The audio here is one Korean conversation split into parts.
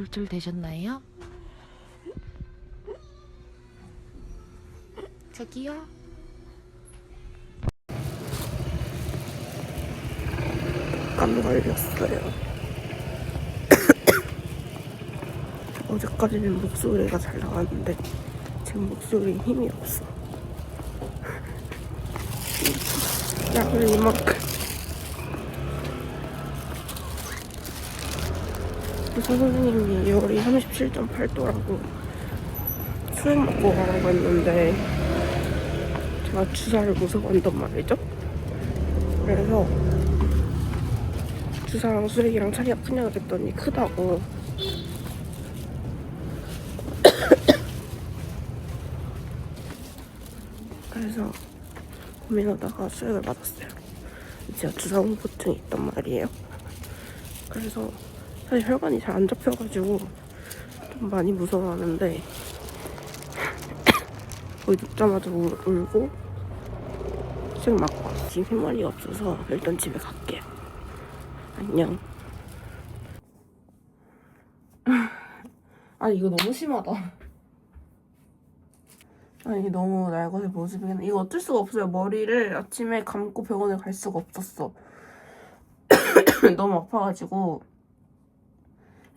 골절 되셨나요? 저기요. 안 걸렸어요. 어제까지는 목소리가 잘 나왔는데 지금 목소리에 힘이 없어. 약을 이만큼. 의사 선생님이 열이 37.8도라고 수액 먹고 가라고 했는데 제가 주사를 무서워 한단 말이죠. 그래서 주사랑 수액이랑 차이가 크냐 그랬더니 크다고. 그래서 고민하다가 수액을 맞았어요. 제가 주사 공포증이 있단 말이에요. 그래서 사실 혈관이 잘 안 잡혀가지고 좀 많이 무서워하는데 거의 눕자마자 울, 울고 수액 맞고 지금 흰머리가 없어서 일단 집에 갈게요 안녕. 아 이거 너무 심하다. 아니 너무 날것의 모습이긴 이거 어쩔 수가 없어요. 머리를 아침에 감고 병원에 갈 수가 없었어. 너무 아파가지고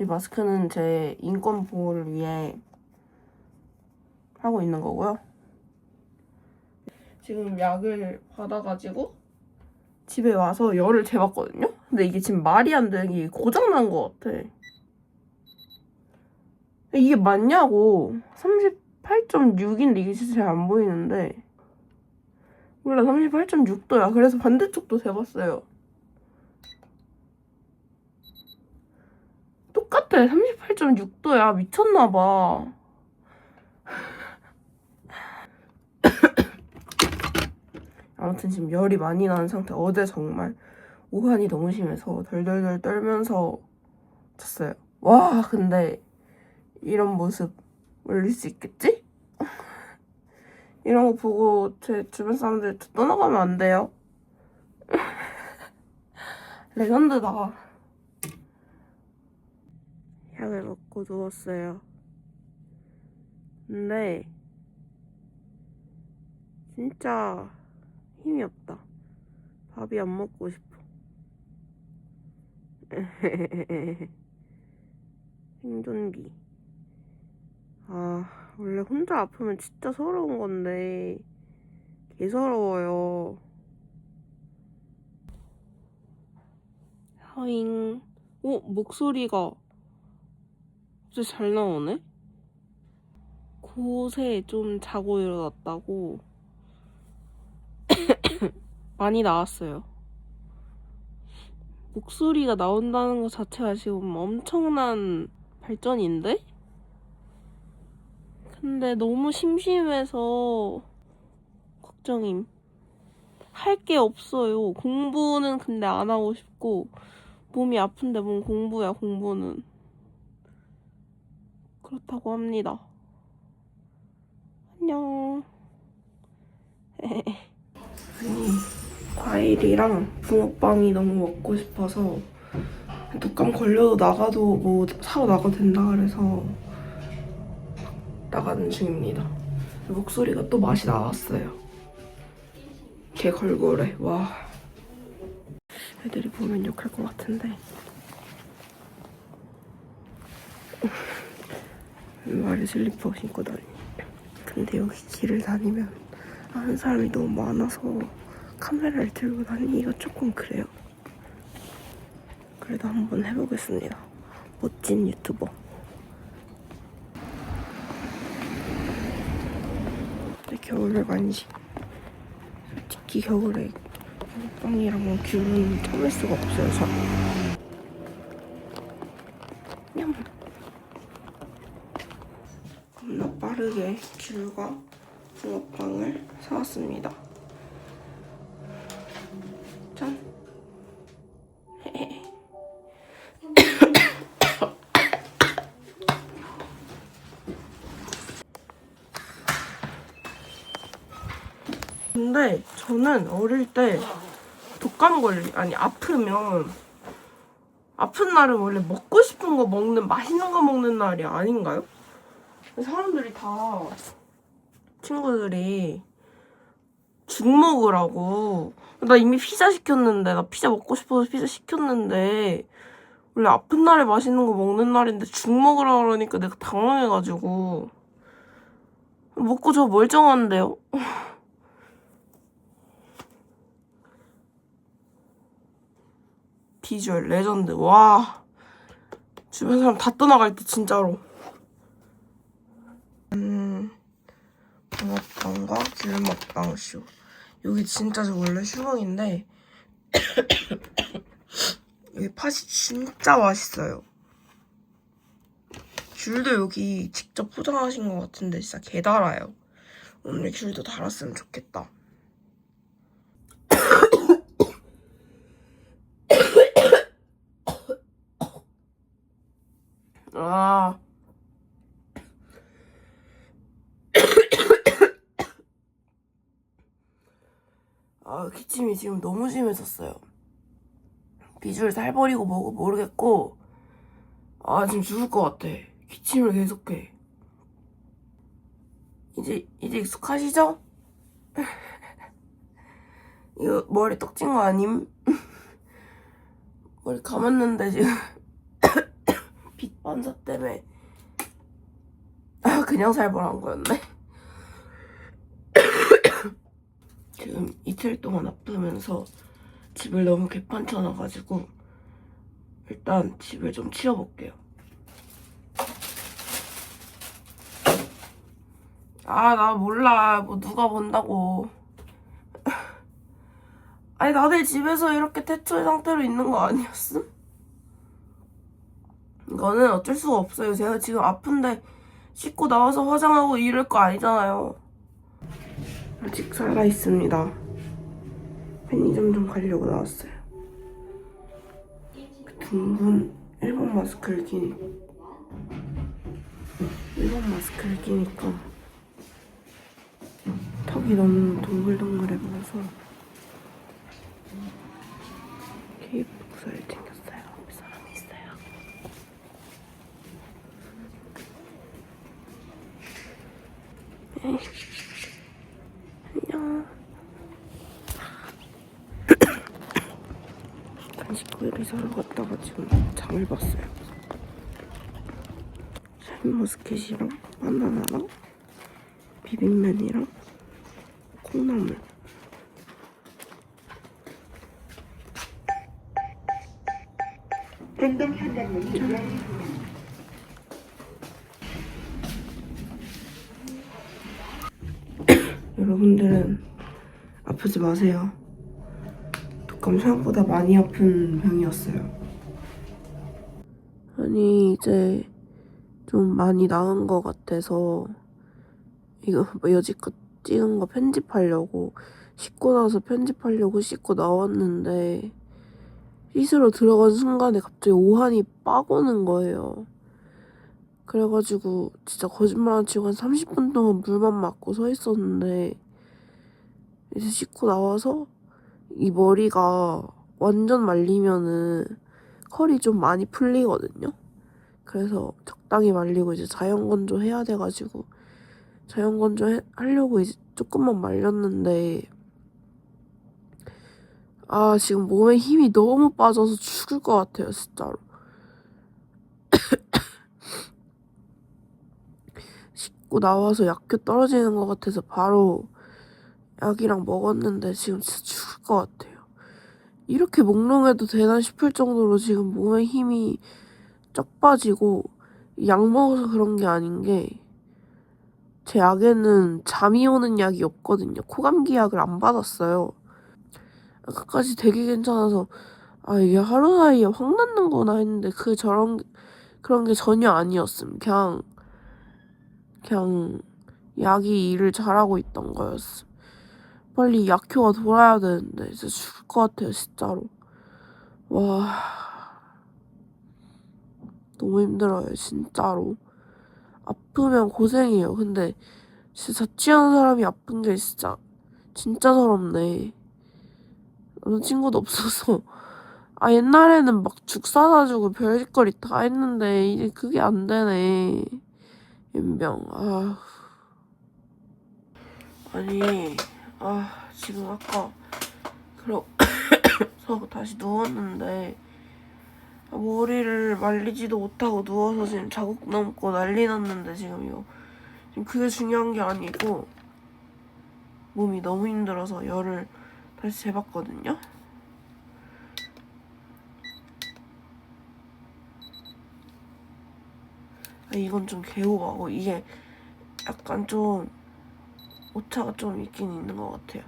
이 마스크는 제 인권 보호를 위해 하고 있는 거고요. 지금 약을 받아가지고 집에 와서 열을 재봤거든요? 근데 이게 지금 말이 안 돼. 이게 고장난 것 같아. 이게 맞냐고. 38.6인데 이게 진짜 잘 안 보이는데. 몰라, 38.6도야. 그래서 반대쪽도 재봤어요. 똑같아. 38.6도야. 미쳤나봐. 아무튼 지금 열이 많이 나는 상태. 어제 정말 오한이 너무 심해서 덜덜덜 떨면서 잤어요. 와, 근데 이런 모습 올릴 수 있겠지? 이런 거 보고 제 주변 사람들 저 떠나가면 안 돼요. 레전드다. 약을 먹고 누웠어요. 근데 진짜 힘이 없다. 밥이 안 먹고 싶어. 생존기. 아, 원래 혼자 아프면 진짜 서러운 건데, 개 서러워요. 하잉. 오, 목소리가 진짜 잘 나오네? 곳에 좀 자고 일어났다고. 많이 나왔어요. 목소리가 나온다는 것 자체가 지금 엄청난 발전인데? 근데 너무 심심해서 걱정임. 할 게 없어요. 공부는 근데 안 하고 싶고, 몸이 아픈데 뭔 공부야, 공부는. 그렇다고 합니다. 안녕. 과일이랑 붕어빵이 너무 먹고 싶어서 독감 걸려도 나가도 뭐 사러 나가도 된다 그래서 나가는 중입니다. 목소리가 또 맛이 나왔어요. 개 걸고래. 와. 애들이 보면 욕할 것 같은데. 말에 슬리퍼 신고 다니. 근데 여기 길을 다니면 아는 사람이 너무 많아서 카메라를 들고 다니기가 조금 그래요. 그래도 한번 해보겠습니다. 멋진 유튜버. 겨울에 간지. 솔직히 겨울에 빵이랑 귤은 참을 수가 없어요, 저. 냠. 겁나 빠르게 귤과 붕어빵을 사왔습니다. 짠. 근데 저는 어릴 때 독감 걸리 아니 아프면 아픈 날은 원래 먹고 싶은 거 먹는 맛있는 거 먹는 날이 아닌가요? 사람들이 다 친구들이 죽 먹으라고. 나 이미 피자 시켰는데 나 피자 먹고 싶어서 피자 시켰는데 원래 아픈 날에 맛있는 거 먹는 날인데 죽 먹으라 그러니까 내가 당황해가지고. 먹고 저 멀쩡한데요? 비주얼 레전드. 와. 주변 사람 다 떠나갈 때 진짜로 음 붕어빵과 귤먹빵 쇼. 여기 진짜 저 원래 슈벙인데 여기 팥이 진짜 맛있어요. 귤도 여기 직접 포장하신 것 같은데 진짜 개달아요. 오늘 귤도 달았으면 좋겠다 아, 기침이 지금 너무 심해졌어요. 비주얼 살 버리고 뭐고 모르겠고, 아, 지금 죽을 것 같아. 기침을 계속해. 이제, 이제 익숙하시죠? 이거 머리 떡진 거 아님? 머리 감았는데 지금. 빛 반사 때문에 아 그냥 살벌한 거였네. 지금 이틀 동안 아프면서 집을 너무 개판쳐놔가지고 일단 집을 좀 치워볼게요. 아 나 몰라 뭐 누가 본다고. 아니 다들 집에서 이렇게 태초의 상태로 있는 거 아니었음? 이거는 어쩔 수가 없어요. 제가 지금 아픈데 씻고 나와서 화장하고 이럴 거 아니잖아요. 아직 살아 있습니다. 편의점 좀 가려고 나왔어요. 그 둥근 일본 마스크를 끼니 일본 마스크를 끼니까 턱이 너무 동글동글해 보여서 케이프 국사를 챙겼어요. 사람이 있어요. 네. 안녕. 간식거리를 사러 갔다가 지금 장을 봤어요. 샤인머스켓이랑 바나나랑 비빔면이랑 콩나물. 등등 현관문이. 여러분들은 아프지 마세요. 독감 생각보다 많이 아픈 병이었어요. 아니 이제 좀 많이 나은 것 같아서 이거 뭐 여지껏 찍은 거 편집하려고 씻고 나서 편집하려고 씻고 나왔는데 씻으러 들어간 순간에 갑자기 오한이 빠고는 거예요. 그래가지고 진짜 거짓말 안 치고 한 30분 동안 물만 맞고 서 있었는데 이제 씻고 나와서 이 머리가 완전 말리면은 컬이 좀 많이 풀리거든요. 그래서 적당히 말리고 이제 자연 건조 해야 돼가지고 자연 건조 해- 하려고 이제 조금만 말렸는데 아 지금 몸에 힘이 너무 빠져서 죽을 것 같아요 진짜로. 씻고 나와서 약효 떨어지는 것 같아서 바로 약이랑 먹었는데 지금 진짜 죽을 것 같아요. 이렇게 몽롱해도 되나 싶을 정도로 지금 몸에 힘이 쩍 빠지고 약 먹어서 그런 게 아닌 게 제 약에는 잠이 오는 약이 없거든요. 코감기 약을 안 받았어요. 아까까지 되게 괜찮아서 아 이게 하루 사이에 확 낫는구나 했는데 그 저런 그런 게 전혀 아니었음. 그냥 그냥 약이 일을 잘하고 있던 거였음. 빨리 약효가 돌아야 되는데 진짜 죽을 것 같아요 진짜로. 와 너무 힘들어요 진짜로. 아프면 고생이에요. 근데 진짜 자취하는 사람이 아픈 게 진짜 진짜 서럽네. 남자친구도 없어서 아 옛날에는 막 죽 사다 주고 별짓거리 다 했는데 이제 그게 안 되네. 연병. 아. 아니 아 지금 아까 그러서 다시 누웠는데 아, 머리를 말리지도 못하고 누워서 지금 자국 넘고 난리 났는데 지금 이거 지금 그게 중요한 게 아니고 몸이 너무 힘들어서 열을 다시 재봤거든요. 아, 이건 좀 개오가고 이게 약간 좀 오차가 좀 있긴 있는 것 같아요.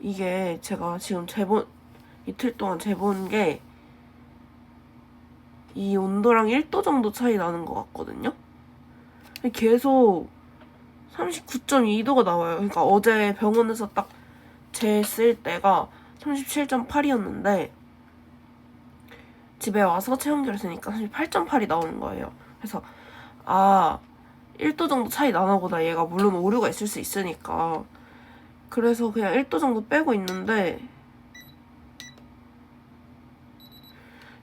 이게 제가 지금 재본 이틀 동안 재본 게 이 온도랑 1도 정도 차이 나는 것 같거든요. 계속 39.2도가 나와요. 그러니까 어제 병원에서 딱 쟀을 때가 37.8이었는데 집에 와서 체온계를 쓰니까 38.8이 나오는 거예요. 그래서 아 1도 정도 차이 나나 보다. 얘가 물론 오류가 있을 수 있으니까. 그래서 그냥 1도 정도 빼고 있는데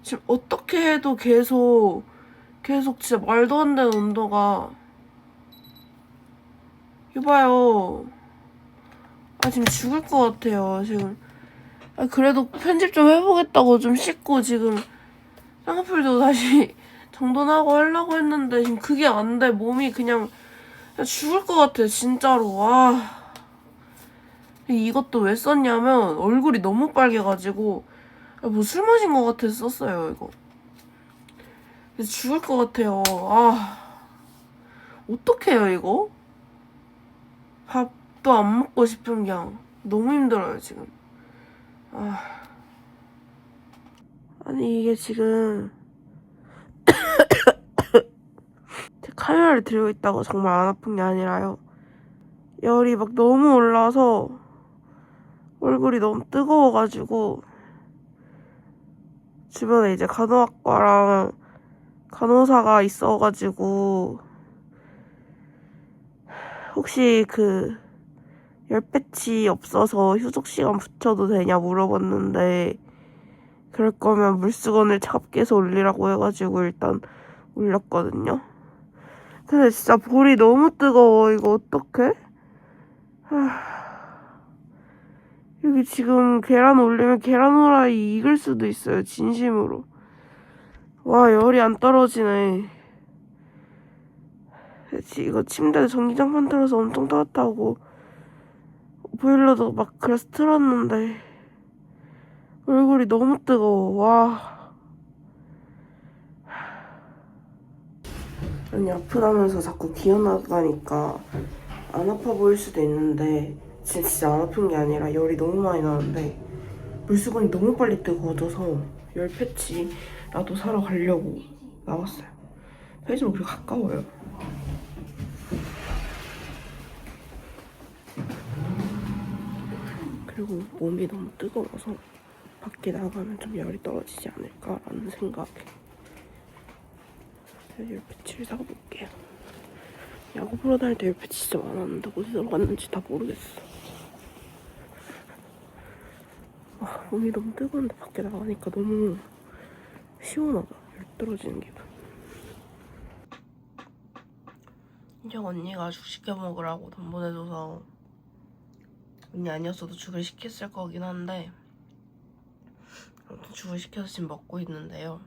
지금 어떻게 해도 계속 계속 진짜 말도 안 되는 온도가 이봐요. 아 지금 죽을 것 같아요. 지금 아, 그래도 편집 좀 해보겠다고 좀 씻고 지금 쌍꺼풀도 다시 정돈하고 하려고 했는데 지금 그게 안 돼. 몸이 그냥, 그냥 죽을 것 같아. 진짜로. 와. 이것도 왜 썼냐면 얼굴이 너무 빨개가지고 뭐 술 마신 것 같아서 썼어요 이거. 죽을 것 같아요. 아 어떡해요 이거? 밥도 안 먹고 싶은 게 너무 힘들어요 지금. 아 아니 이게 지금 제 카메라를 들고 있다고 정말 안 아픈 게 아니라요. 열이 막 너무 올라서 얼굴이 너무 뜨거워가지고 주변에 이제 간호학과랑 간호사가 있어가지고 혹시 그 열 배치 없어서 휴족 시간 붙여도 되냐 물어봤는데 그럴 거면 물수건을 차갑게 해서 올리라고 해가지고 일단 올렸거든요. 근데 진짜 볼이 너무 뜨거워. 이거 어떡해? 하... 여기 지금 계란 올리면 계란 후라이 익을 수도 있어요. 진심으로. 와, 열이 안 떨어지네. 그치, 이거 침대 전기장판 틀어서 엄청 따뜻하고 보일러도 막 그래서 틀었는데 얼굴이 너무 뜨거워. 와. 아니 아프다면서 자꾸 기어나가니까 안 아파 보일 수도 있는데 진짜 안 아픈 게 아니라 열이 너무 많이 나는데 물수건이 너무 빨리 뜨거워져서 열 패치라도 사러 가려고 나왔어요. 편의점 그리 가까워요. 그리고 몸이 너무 뜨거워서 밖에 나가면 좀 열이 떨어지지 않을까라는 생각에 열 패치를 사볼게요. 야구 보러 다닐 때 열패치 진짜 많았는데 어디서 갔는지 다 모르겠어. 와, 몸이 너무 뜨거운데 밖에 나가니까 너무 시원하다. 열 떨어지는 기분. 인정 언니가 죽 시켜 먹으라고 돈 보내줘서 언니 아니었어도 죽을 시켰을 거긴 한데 아무튼 죽을 시켜서 지금 먹고 있는데요.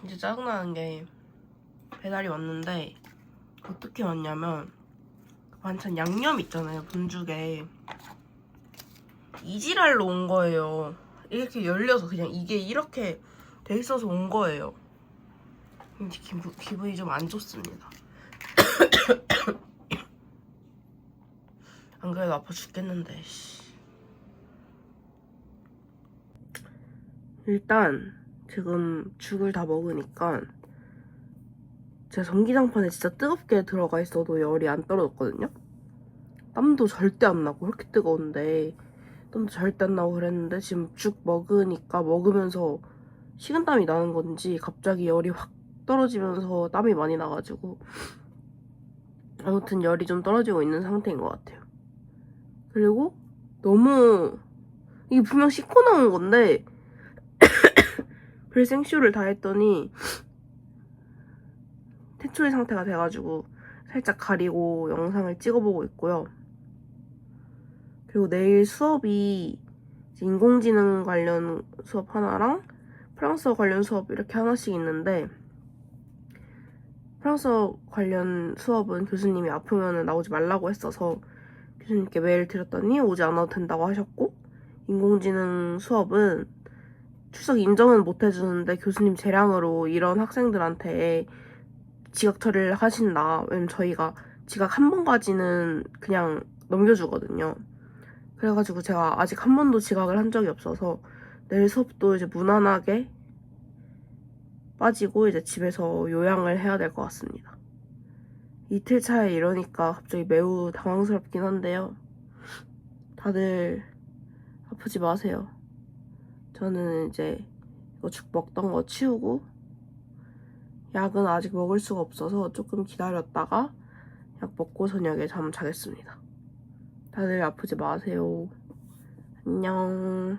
진짜 짜증나는 게 배달이 왔는데 어떻게 왔냐면 반찬 양념 있잖아요 본죽에. 이지랄로 온 거예요. 이렇게 열려서 그냥 이게 이렇게 돼 있어서 온 거예요. 이제 기분, 기분이 좀 안 좋습니다. 안 그래도 아파 죽겠는데 씨. 일단 지금 죽을 다 먹으니까 제가 전기장판에 진짜 뜨겁게 들어가 있어도 열이 안 떨어졌거든요. 땀도 절대 안 나고 그렇게 뜨거운데 땀도 절대 안 나고 그랬는데 지금 죽 먹으니까 먹으면서 식은땀이 나는 건지 갑자기 열이 확 떨어지면서 땀이 많이 나가지고 아무튼 열이 좀 떨어지고 있는 상태인 것 같아요. 그리고 너무 이게 분명 씻고 나온 건데 별 생쇼를 다 했더니 태초의 상태가 돼가지고 살짝 가리고 영상을 찍어보고 있고요. 그리고 내일 수업이 인공지능 관련 수업 하나랑 프랑스어 관련 수업 이렇게 하나씩 있는데 프랑스어 관련 수업은 교수님이 아프면 나오지 말라고 했어서 교수님께 메일 드렸더니 오지 않아도 된다고 하셨고 인공지능 수업은 출석 인정은 못 해주는데 교수님 재량으로 이런 학생들한테 지각 처리를 하신다. 왜냐면 저희가 지각 한 번까지는 그냥 넘겨주거든요. 그래가지고 제가 아직 한 번도 지각을 한 적이 없어서 내일 수업도 이제 무난하게 빠지고 이제 집에서 요양을 해야 될 것 같습니다. 이틀 차에 이러니까 갑자기 매우 당황스럽긴 한데요. 다들 아프지 마세요. 저는 이제 이거 죽 먹던 거 치우고 약은 아직 먹을 수가 없어서 조금 기다렸다가 약 먹고 저녁에 잠 자겠습니다. 다들 아프지 마세요. 안녕.